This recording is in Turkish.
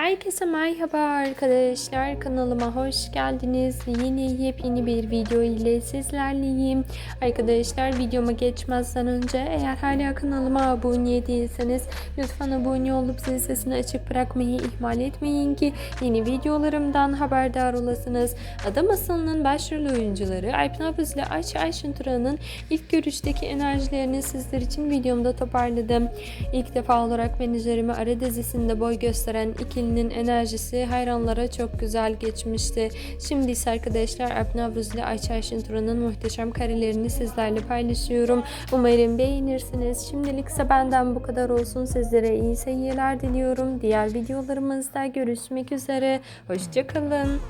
Herkese merhaba arkadaşlar kanalıma hoş geldiniz. Yeni yepyeni bir video ile sizlerleyim. Arkadaşlar videoma geçmezden önce eğer hala kanalıma abone değilseniz lütfen abone olup zil sesini açık bırakmayı ihmal etmeyin ki yeni videolarımdan haberdar olasınız. Adam Masalı'nın başrol oyuncuları Alp Nabız ile Ayça Ayşin Turan'ın ilk görüşteki enerjilerini sizler için videomda toparladım. İlk defa olarak ben üzerime ara dizisinde boy gösteren ikilinin enerjisi hayranlara çok güzel geçmişti. Şimdi ise arkadaşlar Alp Navruz ile Ayça Ayşin Turan'ın muhteşem karelerini sizlerle paylaşıyorum. Umarım beğenirsiniz. Şimdilik ise benden bu kadar olsun. Sizlere iyi seyirler diliyorum. Diğer videolarımızda görüşmek üzere. Hoşçakalın.